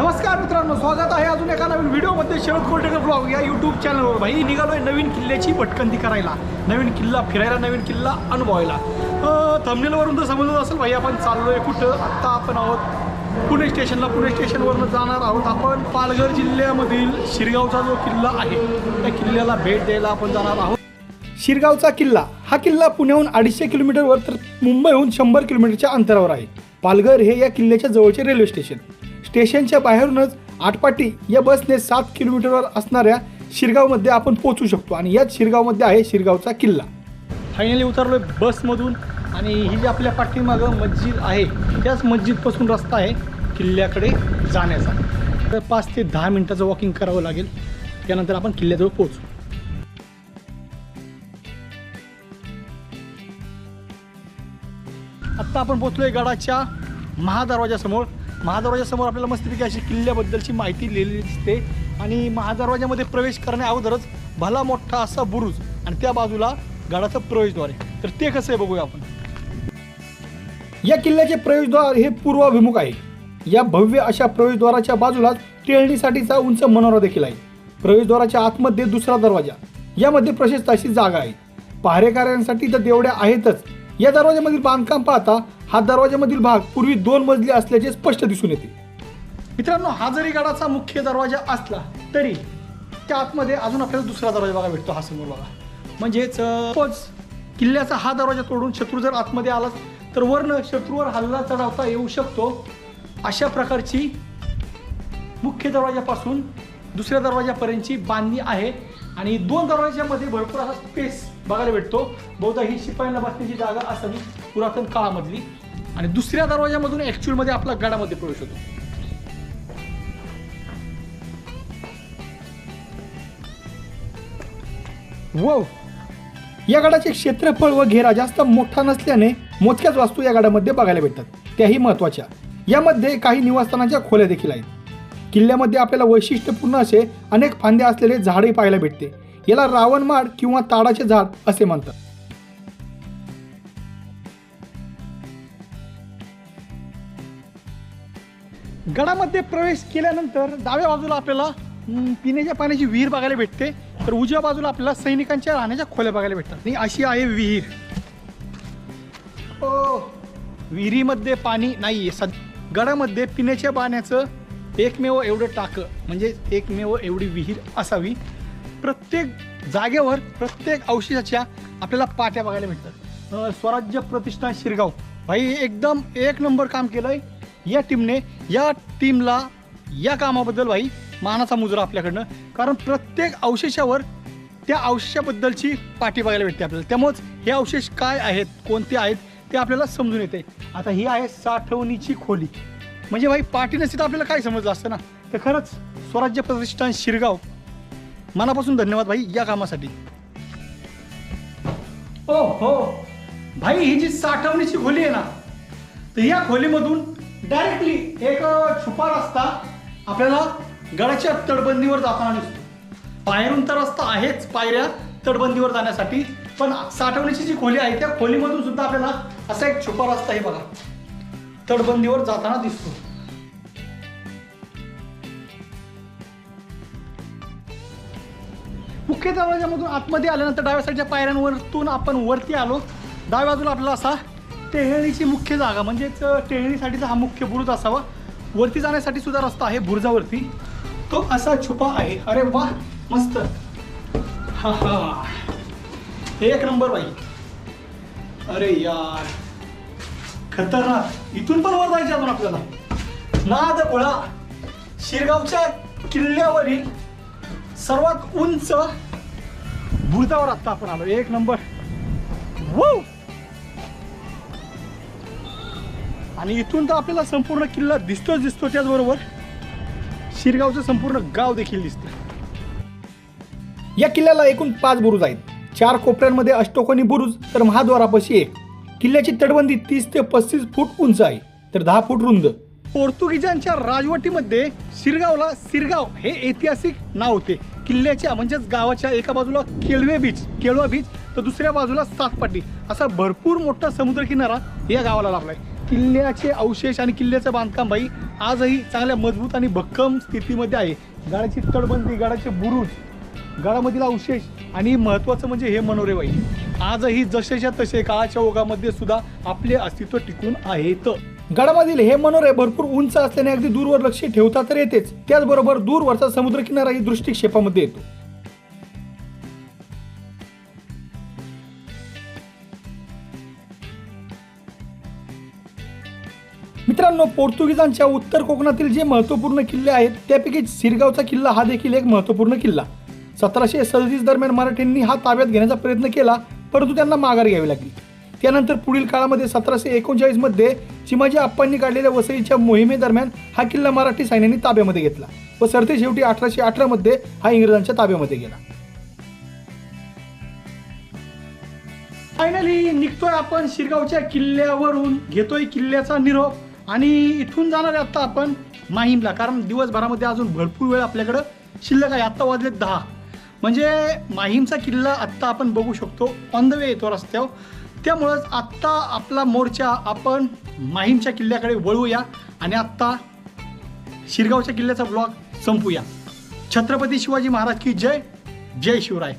नमस्कार मित्रांनो स्वागत आहे अजून एका नवीन व्हिडिओमध्ये शरद कोल्टेकर ब्लॉग या यूट्यूब चॅनलवर भाई निघालोय नवीन किल्ल्याची भटकंती करायला. नवीन किल्ला फिरायला नवीन किल्ला अनुभवायला. थमनेलवरून तर समजत असेल भाई आपण चाललोय कुठं? आत्ता आपण आहोत पुणे स्टेशनला पुणे स्टेशनवरनं जाणार आहोत आपण पालघर जिल्ह्यामधील शिरगावचा जो किल्ला आहे त्या किल्ल्याला भेट द्यायला आपण जाणार आहोत. शिरगावचा किल्ला हा किल्ला पुण्याहून अडीचशे किलोमीटरवर तर मुंबईहून शंभर किलोमीटरच्या अंतरावर आहे. पालघर हे या किल्ल्याच्या जवळचे रेल्वे स्टेशन स्टेशनच्या बाहेरूनच आटपाटी या बसने सात किलोमीटरवर असणाऱ्या शिरगावमध्ये आपण पोहोचू शकतो. आणि याच शिरगावमध्ये आहे शिरगावचा किल्ला. फायनली उतरलो आहे बसमधून आणि ही जी आपल्या पाठीमागं मस्जिद आहे त्याच मस्जिदपासून रस्ता आहे किल्ल्याकडे जाण्याचा. तर पाच ते दहा मिनटाचं वॉकिंग करावं लागेल. त्यानंतर आपण किल्ल्याजवळ पोहोचू. आत्ता आपण पोहोचलोय गडाच्या महादरवाजासमोर. महादरवाजासमोर आपल्याला मस्तपैकी अशी किल्ल्याबद्दलची माहिती लिहिलेली दिसते. आणि महादरवाजामध्ये प्रवेश करण्या अगोदरच भला मोठा असा बुरुज आणि त्या बाजूला गडाचं प्रवेशद्वार आहे. तर ते कसं आहे बघूया आपण. या किल्ल्याचे प्रवेशद्वार हे पूर्वाभिमुख आहे. या भव्य अशा प्रवेशद्वाराच्या बाजूलाच टेळणीसाठीचा उंच मनोरा देखील आहे. प्रवेशद्वाराच्या आतमध्ये दुसरा दरवाजा. यामध्ये प्रशस्त अशी जागा आहे. पहारेकऱ्यांसाठी तर देवड्या आहेतच. या दरवाजामधील बांधकाम पाहता हा दरवाजामधील भाग पूर्वी दोन मजली असल्याचे स्पष्ट दिसून येते. मित्रांनो हा जरी गडाचा मुख्य दरवाजा असला तरी त्या आतमध्ये अजून आपल्याला दुसरा दरवाजा बघा भेटतो हा समोर बघा. म्हणजेच सपोज किल्ल्याचा हा दरवाजा तोडून शत्रू जर आतमध्ये आलाच तर वरनं शत्रूवर हल्ला चढवता येऊ शकतो. अशा प्रकारची मुख्य दरवाजापासून दुसऱ्या दरवाजापर्यंतची बांधणी आहे. आणि दोन दरवाजामध्ये भरपूर असा स्पेस बघायला भेटतो. बहुधा ही शिपायांना बसण्याची जागा असावी पुरातन काळामधली. आणि दुसऱ्या दरवाजामधून ॲक्च्युअलमध्ये आपला गडामध्ये प्रवेश होतो. वो या गडाचे क्षेत्रफळ व घेरा जास्त मोठा नसल्याने मोजक्याच वास्तू या गडामध्ये बघायला भेटतात. त्याही महत्त्वाच्या यामध्ये काही निवासस्थानाच्या खोल्या देखील आहेत. किल्ल्यामध्ये आपल्याला वैशिष्ट्यपूर्ण असे अनेक फांद्या असलेले झाडे पाहायला भेटते. याला रावणमाड किंवा ताडाचे झाड असे म्हणतात. गडामध्ये प्रवेश केल्यानंतर डाव्या बाजूला आपल्याला पिण्याच्या पाण्याची विहीर बघायला भेटते. तर उजव्या बाजूला आपल्याला सैनिकांच्या राहण्याच्या खोल्या बघायला भेटतात. आणि अशी आहे विहीर. ओ विहिरीमध्ये पाणी नाही आहे सद गडामध्ये पिण्याच्या पाण्याचं एकमेव एवढं टाकं म्हणजे एकमेव एवढी विहीर असावी. प्रत्येक जागेवर प्रत्येक अवशेषाच्या आपल्याला पाट्या बघायला भेटतात. स्वराज्य प्रतिष्ठान शिरगाव. भाई एकदम एक नंबर काम केलंय. या टीमने या टीमला या कामाबद्दल भाई मानाचा मुजरा आपल्याकडनं. कारण प्रत्येक अवशेषावर त्या अवशेषाबद्दलची पाठी बघायला भेटते आपल्याला. त्यामुळेच हे अवशेष काय आहेत कोणते आहेत ते आपल्याला समजून येते. आता ही आहे साठवणीची खोली. म्हणजे भाई पाठी नसती तर आपल्याला काय समजलं असतं ना? तर खरंच स्वराज्य प्रतिष्ठान शिरगाव. मनापासून धन्यवाद भाई या कामासाठी. ओ हो भाई ही जी साठवणीची खोली आहे ना तर या खोलीमधून डायरेक्टली एक छुपा रस्ता आपल्याला गडाच्या तटबंदीवर जाताना दिसतो. बाहेरून तर रस्ता आहेच पायऱ्या तटबंदीवर जाण्यासाठी पण साठवणीची जी खोली आहे त्या खोलीमधून सुद्धा आपल्याला असा एक छुपा रस्ता आहे बघा. तटबंदीवर जाताना दिसतो. मुख्य दरवाजामधून आतमध्ये आल्यानंतर डाव्या साईडच्या पायऱ्यांवरतून आपण वरती आलो. डाव्या बाजूला आपला असा टेहळणीची मुख्य जागा म्हणजेच टेहळणीसाठीचा हा मुख्य बुरुज असावा. वरती जाण्यासाठी सुद्धा रस्ता आहे बुरुजावरती. तो असा छुपा आहे. अरे वा मस्त. हा हा. एक नंबर बाई. अरे यार. खतरनाक. इथून पण वर जायचं अजून आपल्याला. नाद गोळा. शिरगावच्या किल्ल्यावरील सर्वात उंच बुरदावर आत्ता आपण आलो. एक नंबर. वो! आणि इथून तर आपल्याला संपूर्ण किल्ला दिसतोच दिसतो त्याचबरोबर शिरगावचं संपूर्ण गाव देखील दिसतं या किल्ल्याला एकूण पाच बुरुज आहेत. चार कोपऱ्यांमध्ये अष्टकोनी बुरुज तर महाद्वारापाशी एक. किल्ल्याची तटबंदी तीस ते पस्तीस फूट उंच आहे तर दहा फूट रुंद. पोर्तुगीजांच्या राजवटीमध्ये शिरगावला सिरगाव हे ऐतिहासिक नाव होते. किल्ल्याच्या म्हणजेच गावाच्या एका बाजूला केळवे बीच केळवा बीच तर दुसऱ्या बाजूला सातपाटी. असा भरपूर मोठा समुद्र किनारा या गावाला लाभलाय किल्ल्याचे अवशेष आणि किल्ल्याचं बांधकाम बाई आजही चांगल्या मजबूत आणि भक्कम स्थितीमध्ये आहे. गडाची तटबंदी गडाचे बुरुज गडामधील अवशेष आणि महत्त्वाचं म्हणजे हे मनोरेबाई आजही जसेच्या तसे काळाच्या ओघामध्ये सुद्धा आपले अस्तित्व टिकून आहेत. गडामधील हे मनोरे भरपूर उंच असल्याने अगदी दूरवर लक्ष ठेवता तर येतेच. त्याचबरोबर दूरवरचा समुद्रकिनाराही दृष्टिक्षेपामध्ये येतो. मित्रांनो पोर्तुगीजांच्या उत्तर कोकणातील जे महत्त्वपूर्ण किल्ले आहेत त्यापैकी सिरगावचा किल्ला हा देखील एक महत्त्वपूर्ण किल्ला. सतराशे सदतीस दरम्यान मराठ्यांनी हा ताब्यात घेण्याचा प्रयत्न केला परंतु त्यांना माघार घ्यावी लागली. त्यानंतर पुढील काळामध्ये सतराशे एकोणचाळीसमध्ये चिमाजी आप्पांनी काढलेल्या वसईच्या मोहिमेदरम्यान हा किल्ला मराठी सैन्यांनी ताब्यामध्ये घेतला व सरते शेवटी अठराशे अठरामध्ये हा इंग्रजांच्या ताब्यामध्ये गेला. फायनली निघतोय आपण शिरगावच्या किल्ल्यावरून घेतोय किल्ल्याचा निरोप आणि इथून जाणार आहे आता आपण माहीमला कारण दिवसभरामध्ये अजून भरपूर वेळ आपल्याकडं. शिल्लक आहे आत्ता वाजले दहा. म्हणजे माहीमचा किल्ला आत्ता आपण बघू शकतो. ऑन द वे येतो रस्त्यावर. त्यामुळंच आत्ता आपला मोर्चा आपण माहीमच्या किल्ल्याकडे वळूया आणि आत्ता शिरगावच्या किल्ल्याचा ब्लॉग संपूया. छत्रपती शिवाजी महाराज की जय जय शिवराय.